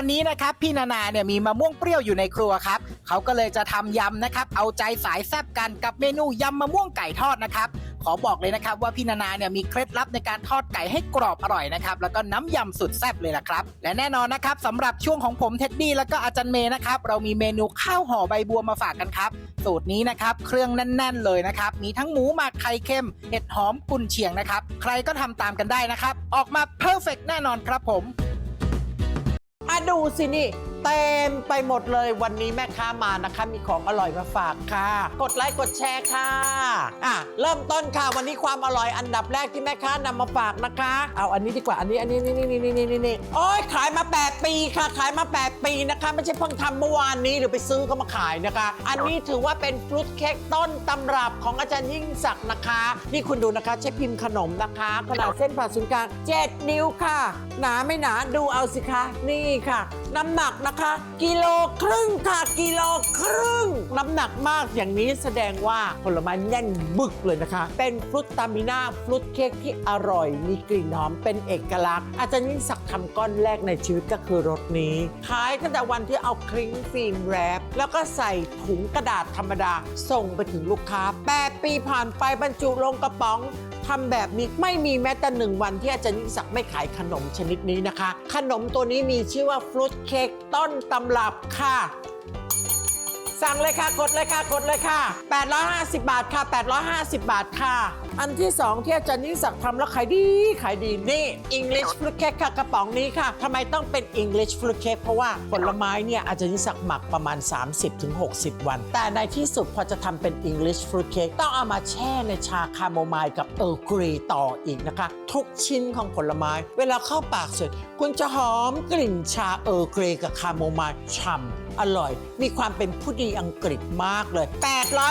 วันนี้นะครับพี่นานาเนี่ยมีมะม่วงเปรี้ยวอยู่ในครัวครับเขาก็เลยจะทำยำนะครับเอาใจสายแซ่บกันกับเมนูยำมะม่วงไก่ทอดนะครับขอบอกเลยนะครับว่าพี่นานาเนี่ยมีเคล็ดลับในการทอดไก่ให้กรอบอร่อยนะครับแล้วก็น้ำยำสุดแซ่บเลยละครับ และแน่นอนนะครับสำหรับช่วงของผมเท็ดดี้แล้วก็อาจารย์เมย์นะครับเรามีเมนูข้าวห่อใบบัวมาฝากกันครับสูตรนี้นะครับเครื่องแน่น ๆ เลยนะครับมีทั้งหมูหมักไข่เค็มเห็ดหอมกุนเชียงนะครับใครก็ทำตามกันได้นะครับออกมาเพอร์เฟกแน่นอนครับผม ดูสินี่เต็มไปหมดเลยวันนี้แม่ค้ามานะคะ มีของอร่อยมาฝากค่ะ กดไลค์กดแชร์ค่ะอะ เริ่มต้นค่ะวันนี้ความอร่อยอันดับแรกที่แม่ค้านำมาฝากนะคะ เอาอันนี้ดีกว่าอันนี้อันนี้นี่นี่นี่นี่นี่นี่โอ้ยขายมา 8 ปีค่ะ ขายมา 8 ปีนะคะ ไม่ใช่เพิ่งทำเมื่อวานนี้หรือไปซื้อก็มาขายนะคะ อันนี้ถือว่าเป็นฟรุตเค้กต้นตำรับของอาจารย์ยิ่งศักดิ์นะคะ นี่คุณดูนะคะ ใช้พิมพ์ขนมนะคะ ขนาดเส้นผ่าศูนย์กลาง7นิ้วค่ะ หนาไม่หนาดูเอาสิคะนี่ค่ะ น้ำหนักนะคะ กิโลครึ่งค่ะ กิโลครึ่ง น้ำหนักมากอย่างนี้แสดงว่าผลไม้แน่นบึกเลยนะคะ เป็นฟรุตตามิน่าฟรุตเค้กที่อร่อย มีกลิ่นหอมเป็นเอกลักษณ์ อาจารย์ยิ่งศักดิ์ทำก้อนแรกในชีวิตก็คือรสนี้ ขายตั้งแต่วันที่เอาคลิ้งฟิล์มแรปแล้วก็ใส่ถุงกระดาษธรรมดา ส่งไปถึงลูกค้า 8 ปีผ่านไปบรรจุลงกระป๋อง ทำแบบนี้ไม่มีแม้แต่หนึ่งวันที่อาจารย์ยิ่งศักดิ์ไม่ขายขนมชนิดนี้นะคะ ขนมตัวนี้มีชื่อว่าฟรุตเค้กต้นตำรับค่ะ สั่งเลยค่ะกดเลยค่ะกดเลยค่ะ 850 บาทค่ะ 850 บาทค่ะ อันที่ 2 ที่อาจารย์ยิ่งศักทำแล้วขายดีขายดีนี่ English fruit cake ค่ะกระป๋องนี้ค่ะทำไมต้องเป็น English fruit cake เพราะว่าผลไม้เนี่ยอาจารย์ยิ่งศักหมักประมาณ 30-60 วัน แต่ในที่สุดพอจะทำเป็น English fruit cake ต้องเอามาแช่ในชาคาโมไมล์กับเออร์กรีต่ออีกนะคะ ทุกชิ้นของผลไม้ เวลาเข้าปากเสร็จคุณจะหอมกลิ่นชาเออร์เกรีกับคาโมไมล์ฉ่ำ อร่อย มีความเป็นผู้ดีอังกฤษมากเลย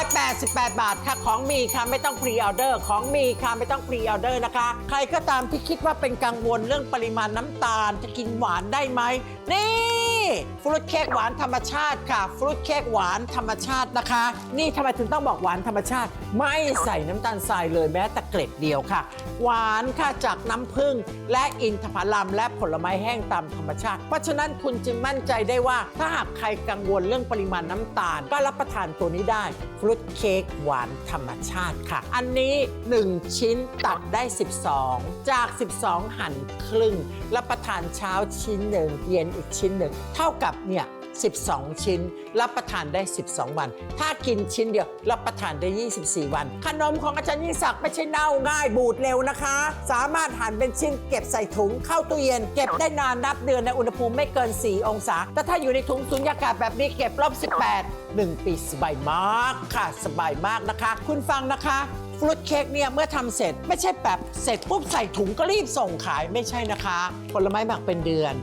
888 บาทค่ะของมีค่ะไม่ต้องพรีออเดอร์ ของมีค่ะไม่ต้องพรีออเดอร์นะคะ ใครก็ตามที่คิดว่าเป็นกังวลเรื่องปริมาณน้ำตาลจะกินหวานได้ไหมนี่ ฟรุตเค้กหวานธรรมชาติค่ะ ฟรุตเค้กหวานธรรมชาตินะคะ นี่ทำไมถึงต้องบอกหวานธรรมชาติ ไม่ใส่น้ำตาลทรายเลยแม้แต่เกล็ดเดียวค่ะ หวานค่ะจากน้ำผึ้งและอินทผลัมและผลไม้แห้งตามธรรมชาติ เพราะฉะนั้นคุณจึงมั่นใจได้ว่า ถ้าหากใครกังวลเรื่องปริมาณน้ำตาล ก็รับประทานตัวนี้ได้ฟรุตเค้กหวานธรรมชาติค่ะ อันนี้ 1 ชิ้นตัดได้ 12 จาก 12 หั่นครึ่งรับประทานเช้าชิ้นหนึ่งเย็นอีกชิ้นหนึ่งเท่ากับเนี่ย12 ชิ้น รับประทานได้ 12 วัน ถ้ากินชิ้นเดียว รับประทานได้ 24 วัน ขนมของอาจารย์ยิ่งศักดิ์ไม่ใช่เน่าง่ายบูดเร็วนะคะ สามารถหั่นเป็นชิ้นเก็บใส่ถุงเข้าตู้เย็น เก็บได้นานนับเดือนในอุณหภูมิไม่เกิน 4 องศา แต่ถ้าอยู่ในถุงสุญญากาศแบบนี้เก็บลบ18 1 ปีสบายมากค่ะ สบายมากนะคะ คุณฟังนะคะฟรุตเค้กเนี่ยเมื่อทำเสร็จไม่ใช่แบบเสร็จปุ๊บใส่ถุงก็รีบส่งขายไม่ใช่นะคะ ผลไม้หมักเป็นเดือน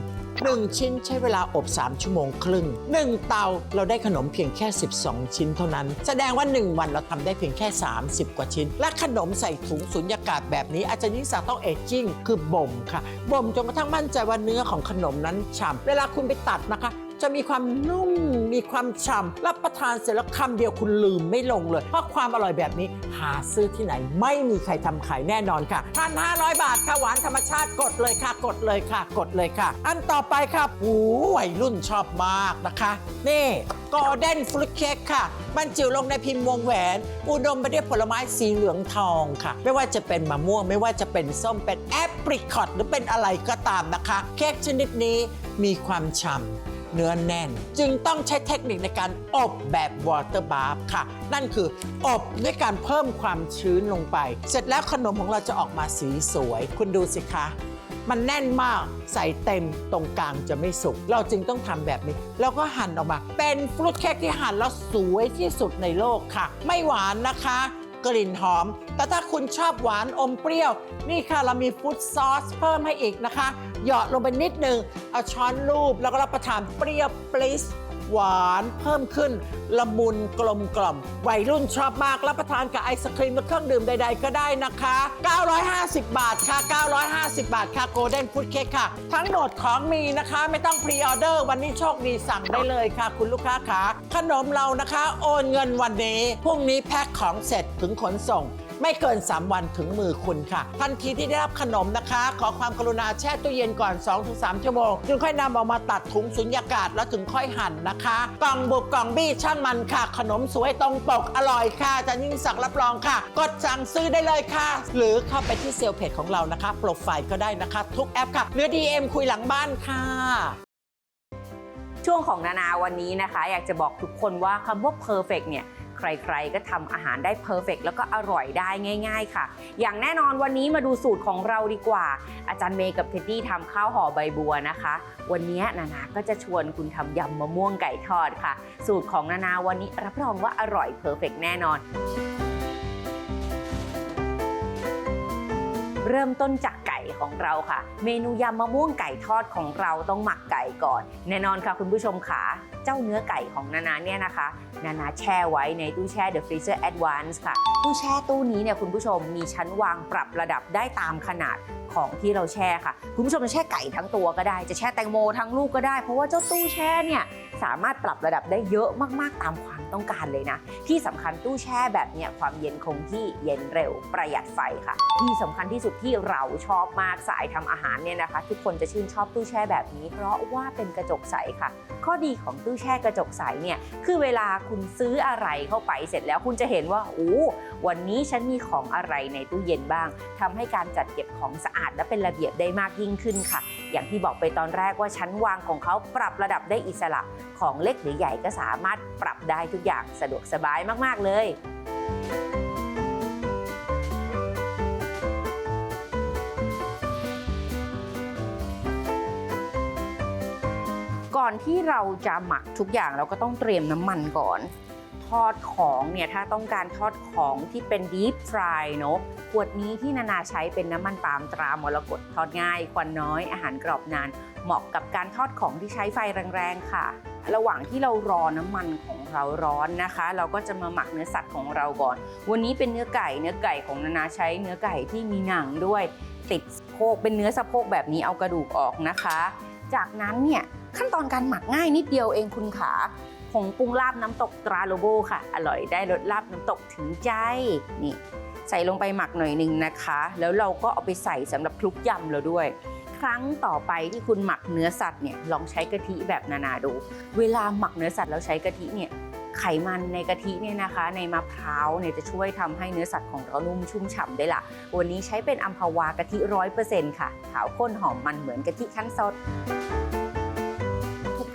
1 ชิ้นใช้เวลาอบ 3 ชั่วโมงครึ่ง 1 เตาเราได้ขนมเพียงแค่ 12 ชิ้นเท่านั้น แสดงว่า 1 วันเราทำได้เพียงแค่ 30 กว่าชิ้น และขนมใส่ถุงสุญญากาศแบบนี้ อาจารย์ยิ่งศักดิ์ต้องเอจจิ้งคือบ่มค่ะบ่มจนกระทั่งมั่นใจว่าเนื้อของขนมนั้นฉ่ำเวลาคุณไปตัดนะคะ จะมีความนุ่ม มีความฉ่ำรับประทานเสร็จแล้วคำเดียวคุณลืมไม่ลงเลย เพราะความอร่อยแบบนี้หาซื้อที่ไหนไม่มีใครทำขายแน่นอนค่ะพันห้าร้อยบาทค่ะหวานธรรมชาติกดเลยค่ะ กดเลยค่ะ กดเลยค่ะ อันต่อไปค่ะโอ้วัยรุ่นชอบมากนะคะ นี่กอเด้นฟรุตเค้กค่ะบรรจุลงในพิมพ์วงแหวน อุดมไปด้วยผลไม้สีเหลืองทองค่ะ ไม่ว่าจะเป็นมะม่วง ไม่ว่าจะเป็นส้มเป็นแอปริคอตหรือเป็นอะไรก็ตามนะคะ เค้กชนิดนี้มีความฉ่ำ เนื้อแน่น จึงต้องใช้เทคนิคในการอบแบบวอเตอร์บาร์ค่ะ นั่นคืออบด้วยการเพิ่มความชื้นลงไป เสร็จแล้วขนมของเราจะออกมาสีสวย คุณดูสิคะมันแน่นมากใส่เต็มตรงกลางจะไม่สุก เราจึงต้องทำแบบนี้ แล้วก็หั่นออกมา เป็นฟรุตเค้กที่หั่นแล้วสวยที่สุดในโลกค่ะ ไม่หวานนะคะ กลิ่นหอม แต่ถ้าคุณชอบหวานอมเปรี้ยว นี่ค่ะเรามีฟู้ดซอสเพิ่มให้อีกนะคะ หยอดลงไปนิดนึง เอาช้อนลูบแล้วก็รับประทานเปรี้ยวปริส หวานเพิ่มขึ้น ละมุนกลมกล่อมวัยรุ่นชอบมากรับประทานกับไอศครีมหรือเครื่องดื่มใด ๆ ก็ได้นะคะ 950 บาทค่ะ 950 บาทค่ะโกลเด้นฟู้ดเค้กค่ะ ทั้งหมดของมีนะคะ ไม่ต้องพรีออเดอร์ วันนี้โชคดีสั่งได้เลยค่ะ คุณลูกค้าขาขนมเรานะคะ โอนเงินวันนี้พรุ่งนี้แพ็คของเสร็จถึงขนส่ง ไม่เกิน 3 วันถึงมือคุณค่ะ ทันทีที่ได้รับขนมนะคะ ขอความกรุณาแช่ตู้เย็นก่อน 2-3 ชั่วโมง จึงค่อยนำออกมาตัดถุงสุญญากาศแล้วถึงค่อยหั่นนะคะ กล่องบุกกล่องบี้ช่างมันค่ะ ขนมสวยตรงปกอร่อยค่ะจารย์ยิ่งศักดิ์รับรองค่ะ กดสั่งซื้อได้เลยค่ะ หรือเข้าไปที่เซลล์เพจของเรานะคะโปรไฟล์ก็ได้นะคะ ทุกแอปค่ะเนื้อดีเอ็มคุยหลังบ้านค่ะช่วงของนานาวันนี้นะคะ อยากจะบอกทุกคนว่าคำว่า perfect เนี่ย ใครๆ ก็ทำอาหารได้ perfect แล้วก็อร่อยได้ง่าย ๆ ค่ะ อย่างแน่นอนวันนี้มาดูสูตรของเราดีกว่า อาจารย์เมย์กับเท็ดดี้ทำข้าวห่อใบบัวนะคะ วันนี้นานาก็จะชวนคุณทำยำมะม่วงไก่ทอดค่ะ สูตรของนานาวันนี้รับรองว่าอร่อย perfect แน่นอนเริ่มต้นจากไก่ของเราค่ะ เมนูยำมะม่วงไก่ทอดของเราต้องหมักไก่ก่อน แน่นอนค่ะคุณผู้ชมขา เจ้าเนื้อไก่ของนานาเนี่ยนะคะ นานาแช่ไว้ในตู้แช่ The Freezer Advance ค่ะ ตู้แช่ตู้นี้เนี่ยคุณผู้ชมมีชั้นวางปรับระดับได้ตามขนาดของที่เราแช่ค่ะ คุณผู้ชมจะแช่ไก่ทั้งตัวก็ได้ จะแช่แตงโมทั้งลูกก็ได้ เพราะว่าเจ้าตู้แช่เนี่ยสามารถปรับระดับได้เยอะมากๆตามความ ต้องการเลยนะ ที่สำคัญตู้แช่แบบเนี้ยความเย็นคงที่เย็นเร็วประหยัดไฟค่ะ ที่สำคัญที่สุดที่เราชอบมากสายทำอาหารเนี่ยนะคะ ทุกคนจะชื่นชอบตู้แช่แบบนี้ เพราะว่าเป็นกระจกใสค่ะ ข้อดีของตู้แช่กระจกใสเนี่ยคือเวลาคุณซื้ออะไรเข้าไปเสร็จแล้วคุณจะเห็นว่าโอ้วันนี้ฉันมีของอะไรในตู้เย็นบ้างทำให้การจัดเก็บของสะอาดและเป็นระเบียบได้มากยิ่งขึ้นค่ะ อย่างที่บอกไปตอนแรกว่าชั้นวางของเขาปรับระดับได้อิสระของเล็กหรือใหญ่ก็สามารถปรับได้ทุกอย่างสะดวกสบายมาก ๆ เลยก่อนที่เราจะหมักทุกอย่างเราก็ต้องเตรียมน้ำมันก่อน ทอดของเนี่ยถ้าต้องการทอดของที่เป็น deep fry เนอะขวดนี้ที่นานาใช้เป็นน้ำมันปาล์มตรามรกตทอดง่ายควันน้อยอาหารกรอบนาน เหมาะกับการทอดของที่ใช้ไฟแรงๆค่ะ ระหว่างที่เรารอน้ำมันของเราร้อนนะคะ เราก็จะมาหมักเนื้อสัตว์ของเราก่อน วันนี้เป็นเนื้อไก่เนื้อไก่ของนานาใช้เนื้อไก่ที่มีหนังด้วย ติดสะโพกเป็นเนื้อสะโพกแบบนี้เอากระดูกออกนะคะ จากนั้นเนี่ยขั้นตอนการหมักง่ายนิดเดียวเองคุณขา งปรุงลาบน้ำตกตราโลโบค่ะ อร่อยได้รสลาบน้ำตกถึงใจนี่ใส่ลงไปหมักหน่อยหนึ่งนะคะ แล้วเราก็เอาไปใส่สำหรับคลุกยำเราด้วย ครั้งต่อไปที่คุณหมักเนื้อสัตว์เนี่ยลองใช้กะทิแบบนานาดู เวลาหมักเนื้อสัตว์แล้วใช้กะทิเนี่ยไขมันในกะทิเนี่ยนะคะ ในมะพร้าวเนี่ยจะช่วยทำให้เนื้อสัตว์ของเรานุ่มชุ่มฉ่ำได้ละวันนี้ใช้เป็นอัมพวากะทิร้อยเปอร์เซ็นต์ค่ะ ขาวข้นหอมมันเหมือนกะทิคั้นสดทุก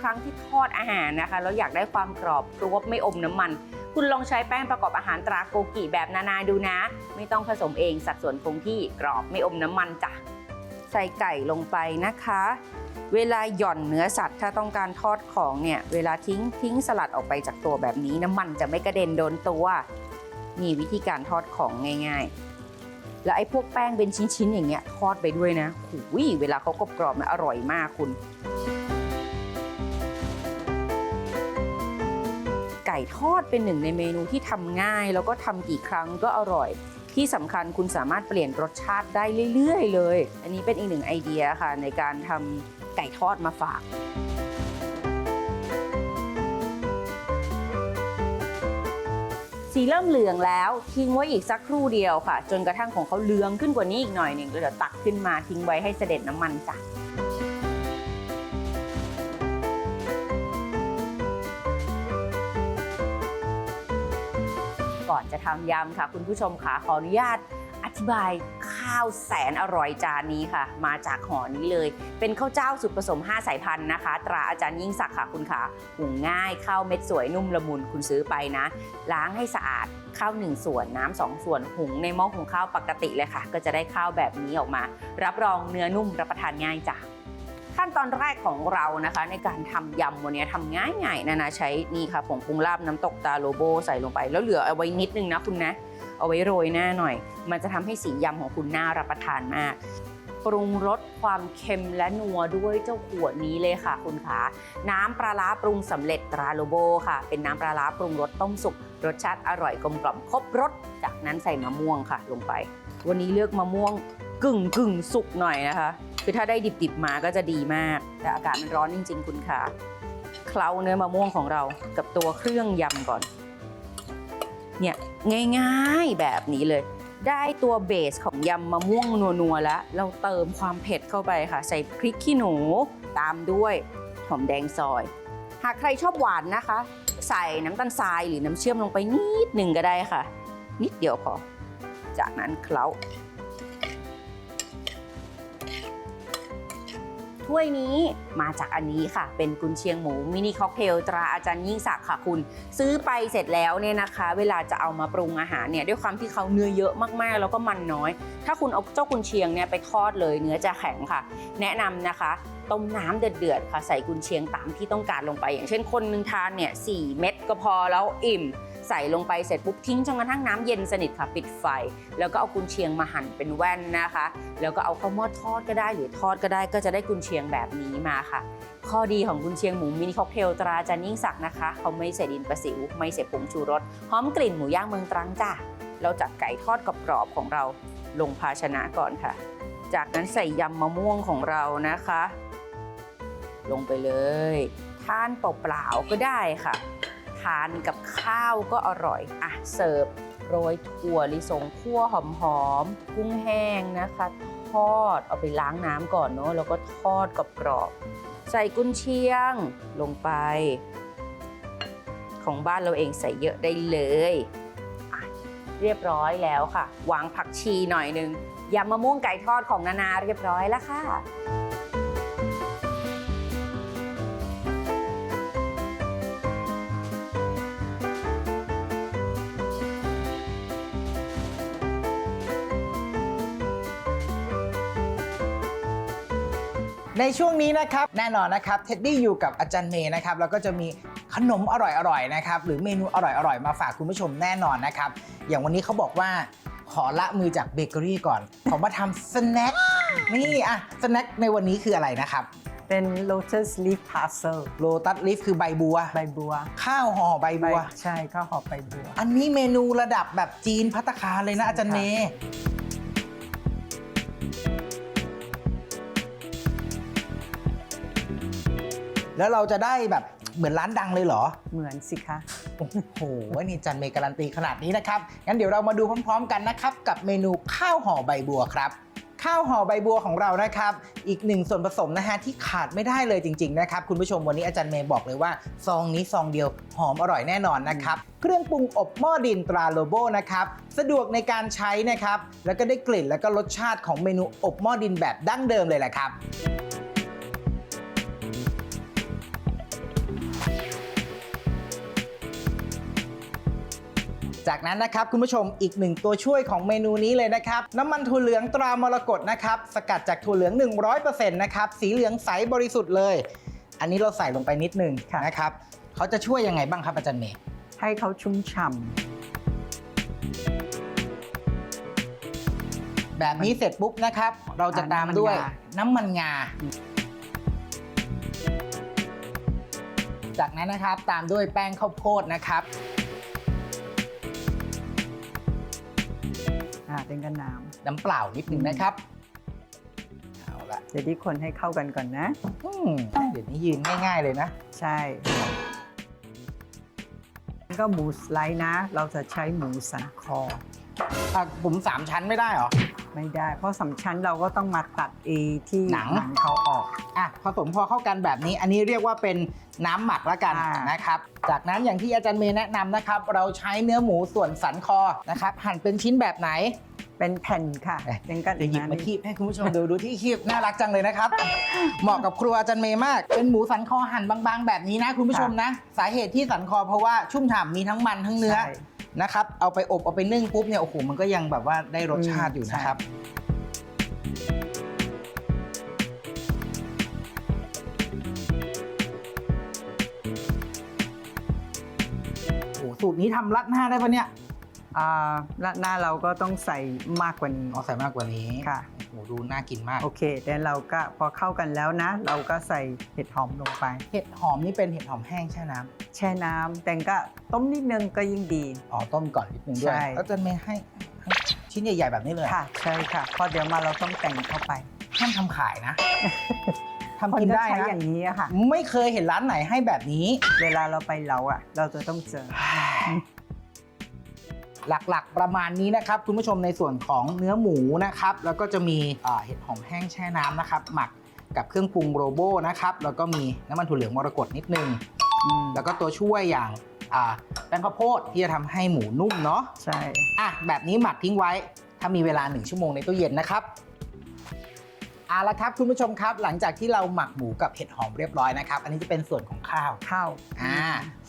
ครั้งที่ทอดอาหารนะคะแล้วอยากได้ความกรอบกรอบไม่อมน้ำมัน คุณลองใช้แป้งประกอบอาหารตราโกกิแบบนานาดูนะ ไม่ต้องผสมเองสัดส่วนคงที่กรอบไม่อมน้ำมันจ้ะใส่ไก่ลงไปนะคะ เวลาหย่อนเนื้อสัตว์ถ้าต้องการทอดของเนี่ยเวลาทิ้งทิ้งสลัดออกไปจากตัวแบบนี้น้ำมันจะไม่กระเด็นโดนตัวนี่วิธีการทอดของง่ายๆ แล้วไอ้พวกแป้งเป็นชิ้นๆอย่างเงี้ยทอดไปด้วยนะหูยเวลาเขากรอบๆเนี่ยอร่อยมากคุณ ไก่ทอดเป็นหนึ่งในเมนูที่ทำง่าย แล้วก็ทำกี่ครั้งก็อร่อย ที่สำคัญคุณสามารถเปลี่ยนรสชาติได้เรื่อยๆ เลย อันนี้เป็นอีกหนึ่งไอเดียค่ะในการทำไก่ทอดมาฝากสีเริ่มเหลืองแล้วทิ้งไว้อีกสักครู่เดียวค่ะ จนกระทั่งของเขาเหลืองขึ้นกว่านี้อีกหน่อยหนึ่งเดี๋ยวตักขึ้นมาทิ้งไว้ให้เสด็จน้ำมันจ้ะ ก่อนจะทำยำค่ะ คุณผู้ชมค่ะขออนุญาตอธิบายข้าวแสนอร่อยจานนี้ค่ะ มาจากหอนี้เลย เป็นข้าวเจ้าสูตรผสม 5 สายพันธุ์นะคะ ตราอาจารย์ยิ่งศักดิ์ค่ะคุณค่ะหุงง่ายข้าวเม็ดสวยนุ่มละมุนคุณซื้อไปนะ ล้างให้สะอาดข้าว 1 ส่วนน้ำสองส่วนหุงในหม้อหุงข้าวปกติเลยค่ะ ก็จะได้ข้าวแบบนี้ออกมา รับรองเนื้อนุ่มรับประทานง่ายจ้ะ ขั้นตอนแรกของเรานะคะ ในการทำยำวันนี้ทำง่ายๆนะนะใช้นี่ค่ะผงปรุงลาบน้ำตกตาโลโบใส่ลงไป แล้วเหลือเอาไว้นิดนึงนะคุณนะ เอาไว้โรยหน้าหน่อย มันจะทำให้สียำของคุณน่ารับประทานมาก ปรุงรสความเค็มและนัวด้วยเจ้าขวดนี้เลยค่ะคุณคะน้ำปลาร้าปรุงสำเร็จตราโลโบค่ะ เป็นน้ำปลาร้าปรุงรสต้มสุกรสชาติอร่อยกลมกล่อมครบรสจากนั้นใส่มะม่วงค่ะลงไป วันนี้เลือกมะม่วงกึ่งกึ่งสุกหน่อยนะคะ คือถ้าได้ดิบๆมาก็จะดีมาก แต่อากาศมันร้อนจริง ๆ คุณค่ะ เคล้าเนื้อมะม่วงของเรากับตัวเครื่องยำก่อน เนี่ยง่ายๆแบบนี้เลย ได้ตัวเบสของยำมะม่วงนัวๆแล้ว เราเติมความเผ็ดเข้าไปค่ะ ใส่พริกขี้หนูตามด้วยหอมแดงซอย หากใครชอบหวานนะคะ ใส่น้ำตาลทรายหรือน้ำเชื่อมลงไปนิดหนึ่งก็ได้ค่ะ นิดเดียวพอ จากนั้นเคล้า ถ้วยนี้มาจากอันนี้ค่ะ เป็นกุนเชียงหมูมินิค็อกเทลตราอาจารย์ยิ่งศักดิ์ค่ะคุณ ซื้อไปเสร็จแล้วเนี่ยนะคะ เวลาจะเอามาปรุงอาหารเนี่ยด้วยความที่เขาเนื้อเยอะมากๆ แล้วก็มันน้อย ถ้าคุณเอาเจ้ากุนเชียงเนี่ยไปทอดเลยเนื้อจะแข็งค่ะ แนะนำนะคะต้มน้ำเดือดๆค่ะใส่กุนเชียงตามที่ต้องการลงไป อย่างเช่นคนหนึงทานเนี่ยสเม็ดก็พอแล้วอิ่ม ใส่ลงไปเสร็จปุ๊บทิ้งจนกระทั่งน้ำเย็นสนิทค่ะปิดไฟ แล้วก็เอากุนเชียงมาหั่นเป็นแว่นนะคะ แล้วก็เอาข้าวหม้อทอดก็ได้หรือทอดก็ได้ก็จะได้กุนเชียงแบบนี้มาค่ะ ข้อดีของกุนเชียงหมูมินิค็อกเทลตราจารย์ยิ่งศักดิ์นะคะเขาไม่ใส่ดินประสิวไม่ใส่ผงชูรสหอมกลิ่นหมูย่างเมืองตรังจ้ะเราจัดไก่ทอดกรอบๆของเราลงภาชนะก่อนค่ะ จากนั้นใส่ยำมะม่วงของเรานะคะ ลงไปเลย ทานเปล่าๆก็ได้ค่ะ ทานกับข้าวก็อร่อย อะ เสิร์ฟโรยถั่วลิสงคั่วหอมๆกุ้งแห้งนะคะ ทอดเอาไปล้างน้ำก่อนเนาะแล้วก็ทอดกับกรอบๆใส่กุนเชียงลงไป ของบ้านเราเองใส่เยอะได้เลยเรียบร้อยแล้วค่ะ วางผักชีหน่อยนึงยำมะม่วงไก่ทอดของนานาเรียบร้อยแล้วค่ะ ในช่วงนี้นะครับแน่นอนนะครับเท็ดดี้อยู่กับอาจารย์เมย์นะครับแล้วก็จะมีขนมอร่อยๆนะครับหรือเมนูอร่อยๆมาฝากคุณผู้ชมแน่นอนนะครับอย่างวันนี้เขาบอกว่าขอละมือจากเบเกอรี่ก่อนขอมาทำสแน็คนี่อะสแน็คในวันนี้คืออะไรนะครับ เป็น lotus leaf parcel โลตัสลิฟคือใบบัว ใบบัวข้าวห่อใบใบบัว ใช่ข้าวหอมใบบัว อันนี้เมนูระดับแบบจีนพัตตาคารเลยนะอาจารย์เมย์ แล้วเราจะได้แบบเหมือนร้านดังเลยเหรอ เหมือนสิคะ โอ้โห นี่จันเมย์การันตีขนาดนี้นะครับ งั้นเดี๋ยวเรามาดูพร้อม ๆ กันนะครับ กับเมนูข้าวห่อใบบัวครับ ข้าวห่อใบบัวของเรานะครับ อีกหนึ่งส่วนผสมนะฮะที่ขาดไม่ได้เลยจริง ๆ นะครับ คุณผู้ชมวันนี้อาจารย์เมย์บอกเลยว่าซองนี้ซองเดียวหอมอร่อยแน่นอนนะครับ เครื่องปรุงอบหม้อดินตราโลโบนะครับ สะดวกในการใช้นะครับ แล้วก็ได้กลิ่นแล้วก็รสชาติของเมนูอบหม้อดินแบบดั้งเดิมเลยแหละครับ จากนั้นนะครับคุณผู้ชมอีกหนึ่งตัวช่วยของเมนูนี้เลยนะครับน้ำมันถั่วเหลืองตรามรกตนะครับสกัดจากถั่วเหลือง 100%นะครับสีเหลืองใสบริสุทธิ์เลย อันนี้เราใส่ลงไปนิดนึงค่ะนะครับเขาจะช่วยยังไงบ้างครับอาจารย์เมย์ให้เขาชุ่มฉ่แบบนี้เสร็จปุ๊บนะครับ เราจะตามด้วยน้ำมันงา จากนั้นนะครับตามด้วยแป้งข้าวโพดนะครับ อ่าเป็นกระน้น้ำเปล่านิดนึงนะครับ เอาละำเดี๋ยวที่คนให้เข้ากันก่อนนะ อืมเดี๋ยวนี้ยืนง่าย ๆเลยนะ ใช่แล้วก็หมูสไลด์นะ เราจะใช้หมูสันคอ อะผมสามชั้นไม่ได้เหรอ ไม่ได้ เพราะสำชั้นเราก็ต้องมาตัดเอที่หนัง เขาออก อะผสมพอเข้ากันแบบนี้ อันนี้เรียกว่าเป็นน้ำหมักละกันอ่าน นะครับ จากนั้นอย่างที่อาจารย์เมย์แนะนำนะครับ เราใช้เนื้อหมูส่วนสันคอนะครับหั่นเป็นชิ้นแบบไหน เป็นแผ่นค่ะเอ๊ะ เป็นกันจะหยิบมาคีบให้คุณผู้ชมดูดูที่คีบน่ารักจังเลยนะครับ เหมาะกับครัวอาจารย์เมย์มาก เป็นหมูสันคอหั่นบางๆ แบบนี้นะคุณผู้ชมนะ สาเหตุที่สันคอเพราะว่าชุ่มฉ่ำมีทั้งมันทั้งเนื้อ ใช่ นะครับ เอาไปอบเอาไปนึ่งปุ๊บเนี่ยโอ้โหมันก็ยังแบบว่าได้รสชาติอยู่นะครับโอ้โหสูตรนี้ทำรัดหน้าได้ปะเนี่ย อ่าและหน้าเราก็ต้องใส่มากกว่านี้ อ๋อใส่มากกว่านี้ค่ะ โอ้โหดูน่ากินมาก โอเคแต่เราก็พอเข้ากันแล้วนะ เราก็ใส่เห็ดหอมลงไป เห็ดหอมนี่เป็นเห็ดหอมแห้งใช่น้ำแช่น้ำแต่ก็ต้มนิดนึงก็ยิ่งดี อ๋อต้มก่อนนิดนึงด้วยใช่ แล้วจะไม่ให้ให้ชิ้นใหญ่ๆแบบนี้เลยค่ะใช่ค่ะเพราะเดี๋ยวมาเราต้องแต่งเข้าไปห้ามทำขายนะทำคนกินก็ได้ใช้นะอย่างนี้อะค่ะ ไม่เคยเห็นร้านไหนให้แบบนี้ เวลาเราไปเหลาอะเราจะต้องเจอ หลักๆ ประมาณนี้นะครับคุณผู้ชมในส่วนของเนื้อหมูนะครับ แล้วก็จะมีเอ่อเห็ดหอมแห้งแช่น้ำนะครับ หมักกับเครื่องปรุงโรโบนะครับแล้วก็มีน้ำมันถั่วเหลืองมรกตนิดนึงอืมแล้วก็ตัวช่วยอย่างอ่าแป้งข้าวโพดที่จะทำให้หมูนุ่มเนาะใช่อะแบบนี้หมักทิ้งไว้ถ้ามีเวลา 1 ชั่วโมงในตู้เย็นนะครับ เอาละครับคุณผู้ชมครับ หลังจากที่เราหมักหมูกับเห็ดหอมเรียบร้อยนะครับ อันนี้จะเป็นส่วนของข้าวข้าวอ่า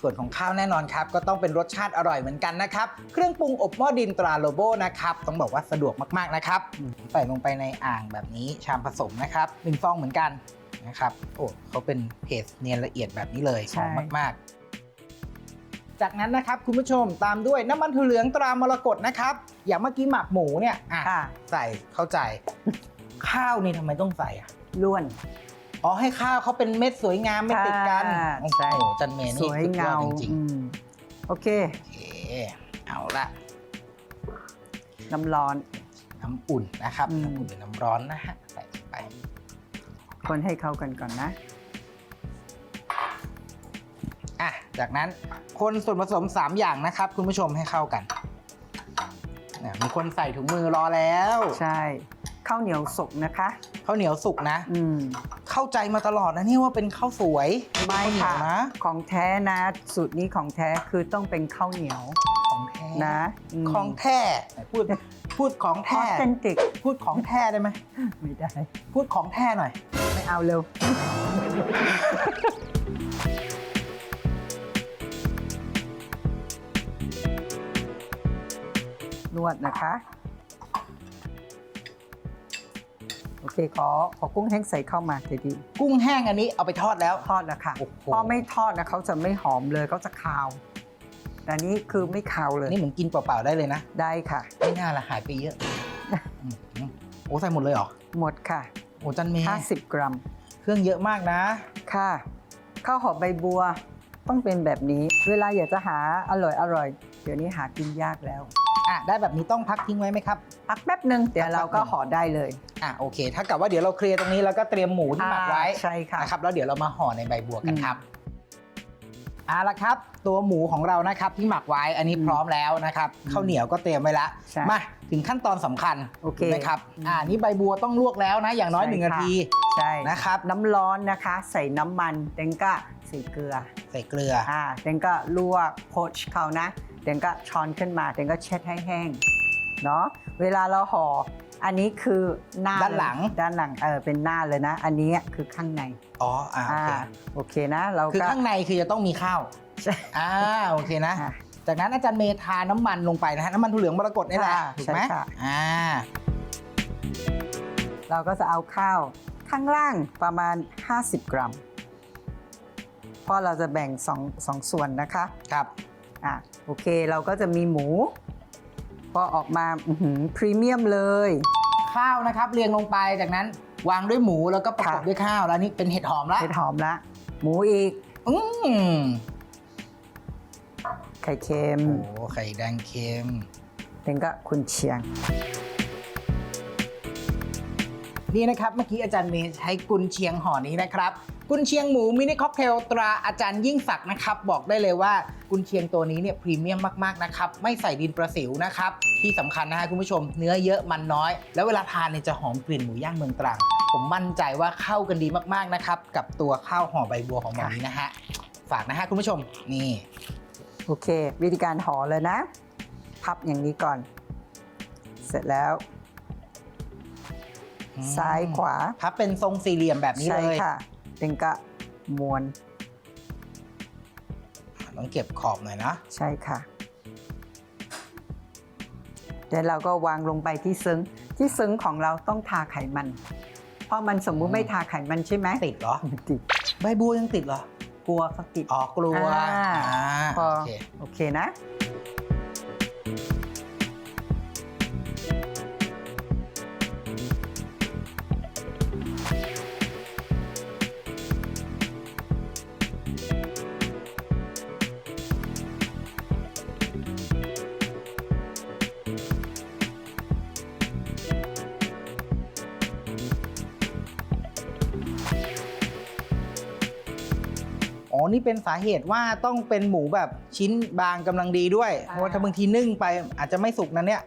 ส่วนของข้าวแน่นอนครับ ก็ต้องเป็นรสชาติอร่อยเหมือนกันนะครับ เครื่องปรุงอบหม้อดินตราโลโบนะครับต้องบอกว่าสะดวกมากๆนะครับผมใส่ลงไปในอ่างแบบนี้ชามผสมนะครับหนึ่งฟองเหมือนกันนะครับโอ้เขาเป็นเพจเนียนละเอียดแบบนี้เลยหอมมากๆจากนั้นนะครับคุณผู้ชมตามด้วยน้ำมันถั่วเหลืองตรามรกตนะครับ อย่างเมื่อกี้หมักหมูเนี่ยอะค่ะใส่เข้าใจ ข้าวนี่ทำไมต้องใส่อะล้วน อ๋อให้ข้าวเขาเป็นเม็ดสวยงามไม่ติดกันค่ะโอ้ใช่ โหจันเมย์สนี่วยสุดยอเงาดจริงอืมโอเค ๆโอเคเอาละน้ำร้อน น้ำอุ่นนะครับอืม น้ำอุ่นหรือน้ำร้อนนะฮะใส่ไปคนให้เข้ากันก่อนนะ อะจากนั้นคนส่วนผสม 3 อย่างนะครับ คุณผู้ชมให้เข้ากันเนี่ยมีคนใส่ถุงมือรอแล้ว ใช่ ข้าวเหนียวสุกนะคะข้าวเหนียวสุกนะ อืมเข้าใจมาตลอดนะนี่ว่าเป็นข้าวสวยไม่ข้าวเหนียค่ะวนะของแท้นะ สูตรนี้ของแท้คือต้องเป็นข้าวเหนียวของแท้นะมของแท้ไหนพูดพูดของอแท้อเทนติกพูดของแท้ได้ไหมไม่ได้ พูดของแท้หน่อย ไม่เอาเร็ว นวดนะคะ โอเคขอขอกุ้งแห้งใส่เข้ามาทีดีกุ้งแห้งอันนี้เอาไปทอดแล้ว ทอดแล้วค่ะโอ้โห พอไม่ทอดนะเขาจะไม่หอมเลยเขาจะคาว แต่นี้คือไม่คาวเลยนี่เหมือนกินเปล่าๆได้เลยนะ ได้ค่ะ ไม่น่าละหายไปเยอะอืมโอ้ใส่หมดเลยเหรอ หมดค่ะ โอ้จันเมย์50 กรัมเครื่องเยอะมากนะ ค่ะข้าวหอมใบบัวต้องเป็นแบบนี้ เวลาอยากจะหาอร่อยอร่อยเดี๋ยวนี้หากินยากแล้ว อะได้แบบนี้ต้องพักทิ้งไว้ไหมครับ พักแป๊บหนึ่งเดี๋ยวเราก็ห่อได้เลยอะโอเค ถ้ากับว่าเดี๋ยวเราเคลียร์ตรงนี้แล้วก็เตรียมหมูที่หมักไว้อ่าใช่ค่ะนะครับแล้วเดี๋ยวเรามาห่อในใบบัวกันอืมครับ เอาละครับ ตัวหมูของเรานะครับที่หมักไว้อันนี้อืมพร้อมแล้วนะครับอืมข้าวเหนียวก็เตรียมไว้ละใช่มาถึงขั้นตอนสำคัญโอเค นะครับอืมอ่านี่ใบบัวต้องลวกแล้วนะ อย่างน้อยใช่หนึ่งนาค่ะทีใช่นะครับน้ำร้อนนะคะ ใส่น้ำมันเดงก็ใส่เกลือใส่เกลืออ่าเดงก็ลวกโพชเขานะเดงก็ช้อนขึ้นมาเดงก็เช็ดให้แห้ง เนาะเวลาเราห่ออันนี้คือหน้าด้านหลัง ด้านหลังเออเป็นหน้าเลยนะ อันนี้คือข้างในอ๋ออ่าโอเคอ่าโอเคนะเราคือก็ข้างในคือจะต้องมีข้าวใช่อ่าโอเคนะ อ่าจากนั้นอาจารย์เมย์ทาน้ำมันลงไปนะฮะน้ำมันถั่วเหลืองมรกตนี่แหละค่ะถูกไหมใช่ค่ะ อ่าเราก็จะเอาข้าวข้างล่างประมาณ 50 กรัมเพราะเราจะแบ่งสองสองส่วนนะคะ ครับ อะโอเคเราก็จะมีหมู พอออกมาอื้อหือพรีเมียมเลย ข้าวนะครับเรียงลงไปจากนั้นวางด้วยหมูแล้วก็ประกอบค่ะด้วยข้าวแล้วนี่เป็นเห็ดหอมละเห็ดหอมละหมูอีก อืมไข่เค็มโอ้ไข่แดงเค็มถึงก็คุณเชียง นี่นะครับเมื่อกี้อาจารย์เมย์ใช้กุนเชียงห่อนี้นะครับ กุนเชียงหมูมินิค็อกเทลตราอาจารย์ยิ่งศักดิ์นะครับ บอกได้เลยว่ากุนเชียงตัวนี้เนี่ยพรีเมียมมากๆนะครับไม่ใส่ดินประสิวนะครับ ที่สำคัญนะฮะคุณผู้ชมเนื้อเยอะมันน้อย แล้วเวลาทานเนี่ยจะหอมกลิ่นหมูย่างเมืองตรังผมมั่นใจว่าเข้ากันดีมากๆนะครับ กับตัวข้าวห่อใบบัวของหมอนี้นะฮะฝากนะฮะคุณผู้ชมนี่โอเค วิธีการห่อเลยนะ พับอย่างนี้ก่อน เสร็จแล้ว ซ้ายขวาพับเป็นทรงสี่เหลี่ยมแบบนี้ใช่เลยค่ะถึงก็ม้วนต้องเก็บขอบหน่อยนะ ใช่ค่ะเดี๋ยวเราก็วางลงไปที่ซึ้ง ที่ซึ้งของเราต้องทาไขมัน เพราะมันสมมุติไม่ทาไขมันใช่ไหมติดเหรอมันติดใบบัวยังติดเหรอกลัวเขาติดอ๋อกลัวอ่าอ่าพอโอเคโอเคนะ นี่เป็นสาเหตุว่าต้องเป็นหมูแบบชิ้นบางกำลังดีด้วย เพราะว่าถ้าบางทีนึ่งไปอาจจะไม่สุกนะเนี่ย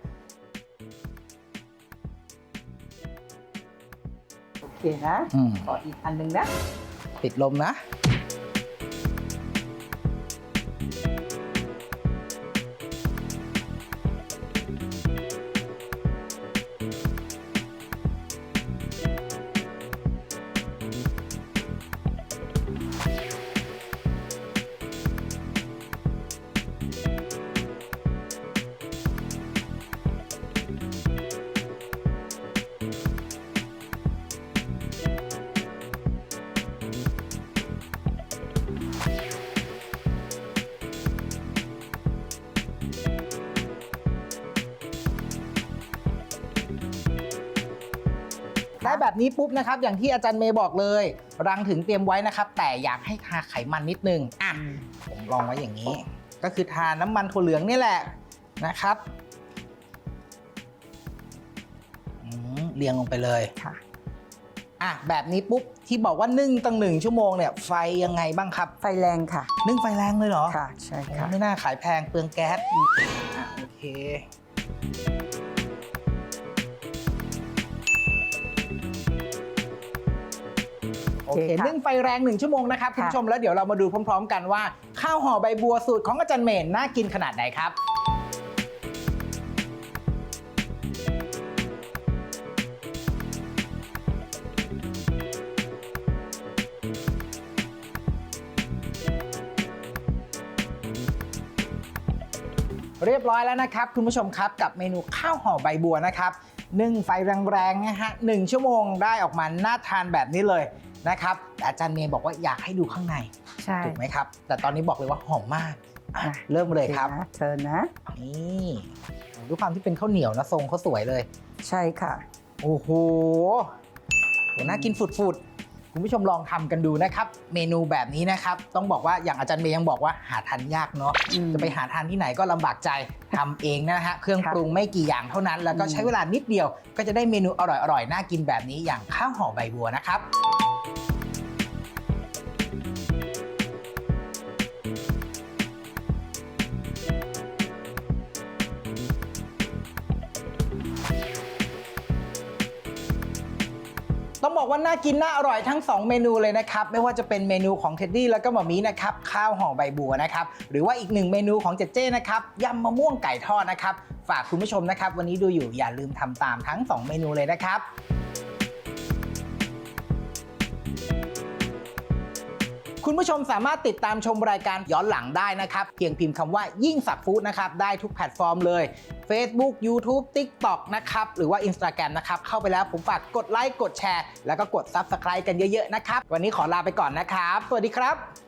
โอเคนะอืม ขออีกอันหนึ่งนะ ติดลมนะ นี้ปุ๊บนะครับอย่างที่อาจารย์เมย์บอกเลย รังถึงเตรียมไว้นะครับ แต่อยากให้ทาไขมันนิดนึงอะผมลองไว้อย่างนี้ ก็คือทาน้ำมันถั่วเหลืองนี่แหละนะครับอืมเรียงลงไปเลยค่ะอะแบบนี้ปุ๊บที่บอกว่านึ่งตั้งหนึ่งชั่วโมงเนี่ยไฟยังไงบ้างครับ ไฟแรงค่ะ นึ่งไฟแรงเลยเหรอ ค่ะ ใช่โอ้ค่ะ ไม่น่าขายแพงเปลืองแก๊สอะโอเค เคโอเคค่ะนึ่งไฟแรงหนึ่งชั่วโมงนะครับคุณค่ะผู้ชมแล้วเดี๋ยวเรามาดูพร้อม ๆ กันว่า ข้าวห่อใบบัวสูตรของอาจารย์เมนน่ากินขนาดไหนครับเรียบร้อยแล้วนะครับ คุณผู้ชมครับกับเมนูข้าวห่อใบบัวนะครับนึ่งไฟแรงๆนะฮะหนึ่งชั่วโมงได้ออกมาน่าทานแบบนี้เลย นะครับแต่อาจารย์เมย์บอกว่าอยากให้ดูข้างในใช่ถูกไหมครับ แต่ตอนนี้บอกเลยว่าหอมมากอะอะเริ่มเลยครับโอนะเชิญนะนี่ด้วยความที่เป็นข้าวเหนียวนะทรงเขาสวยเลย ใช่ค่ะ โอ้โหโหน่ากินฝุดๆคุณผู้ชมลองทำกันดูนะครับ เมนูแบบนี้นะครับ ต้องบอกว่าอย่างอาจารย์เมย์ยังบอกว่าหาทานยากเนาะอืมจะไปหาทานที่ไหนก็ลำบากใจทำเองนะฮะเครื่องครับปรุงไม่กี่อย่างเท่านั้น แล้วก็อืมใช้เวลานิดเดียว ก็จะได้เมนูอร่อยๆน่ากินแบบนี้อย่างข้าวห่อใบบัวนะครับ ต้องบอกว่าน่ากินน่าอร่อยทั้ง 2 เมนูเลยนะครับ ไม่ว่าจะเป็นเมนูของเท็ดดี้แล้วก็หมอมีนะครับข้าวห่อใบบัวนะครับหรือว่าอีกหนึ่งเมนูของเจเจนะครับยำมะม่วงไก่ทอดนะครับฝากคุณผู้ชมนะครับ วันนี้ดูอยู่อย่าลืมทำตามทั้ง 2 เมนูเลยนะครับ คุณผู้ชมสามารถติดตามชมรายการย้อนหลังได้นะครับ เพียงพิมพ์คำว่ายิ่งสักฟู้ดนะครับ ได้ทุกแพลตฟอร์มเลย Facebook YouTube TikTok นะครับ หรือว่า Instagram นะครับ เข้าไปแล้วผมฝากกดไลค์กดแชร์ แล้วก็กด Subscribe กันเยอะๆนะครับ วันนี้ขอลาไปก่อนนะครับ สวัสดีครับ